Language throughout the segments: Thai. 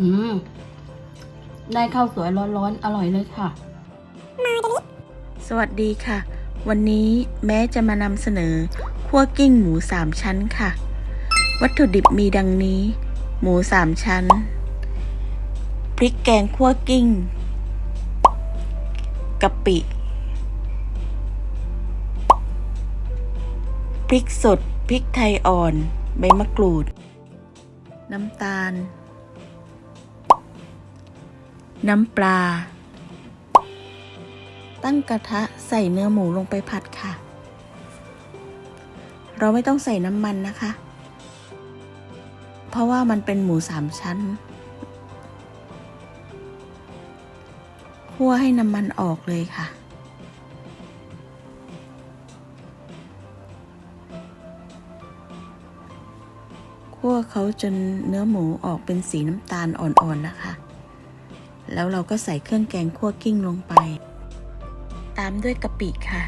อืม ได้ข้าวสวยร้อนๆ อร่อยเลยค่ะ สวัสดีค่ะ วันนี้แม้จะมานำเสนอคั่วกิ้งหมูสามชั้นค่ะ วัตถุดิบมีดังนี้ หมูสามชั้น พริกแกงคั่วกิ้งกะปิพริกสด พริกไทยอ่อน ใบมะกรูด น้ำตาล น้ำปลา ตั้งกระทะใส่เนื้อหมูลงไปผัดค่ะ เราไม่ต้องใส่น้ำมันนะคะ เพราะว่ามันเป็นหมูสามชั้น คั่วให้น้ำมันออกเลยค่ะคั่วเขาจนเนื้อหมูออกเป็นสีน้ำตาลอ่อนๆนะคะ แล้วเราก็ใส่เครื่องแกงคั่วกิ้งลงไป ตามด้วยกะปิค่ะ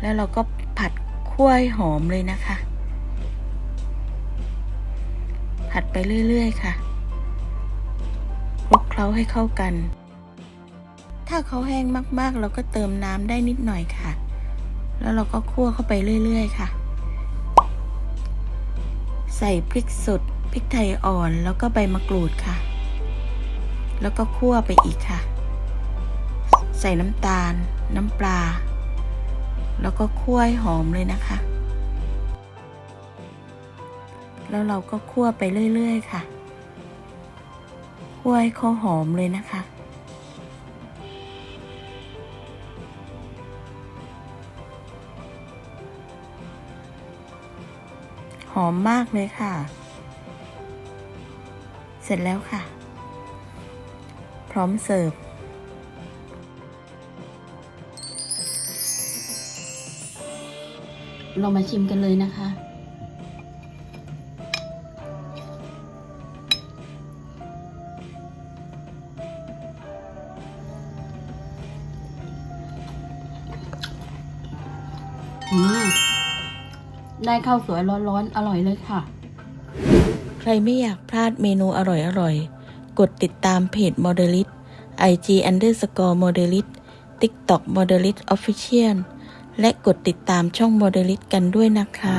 แล้วเราก็ผัดคั่วหหอมเลยนะคะ ผัดไปเรื่อยๆค่ะคลุกเคล้าให้เข้ากัน ถ้าเขาแห้งมากๆ เราก็เติมน้ำได้นิดหน่อยค่ะ แล้วเราก็คั่วเข้าไปเรื่อยๆค่ะ ใส่พริกสดพริกไทยอ่อนแล้วก็ใบมะกรูดค่ะ แล้วก็คั่วไปอีกค่ะ ใส่น้ำตาล น้ำปลา แล้วก็คั่วให้หอมเลยนะคะ แล้วเราก็คั่วไปเรื่อยๆค่ะ คั่วให้เขาหอมเลยนะคะหอมมากเลยค่ะ เสร็จแล้วค่ะ ร้อมเสิร์ฟ เรามาชิมกันเลยนะคะ อืม ได้ข้าวสวยร้อนๆ อร่อยเลยค่ะ ใครไม่อยากพลาดเมนูอร่อยๆ กดติดตามเพจ m o d e l i t IG underscore m o d e l i t TikTok m o d e l i t Official และกดติดตามช่อง m o d e l i t กันด้วยนะคะ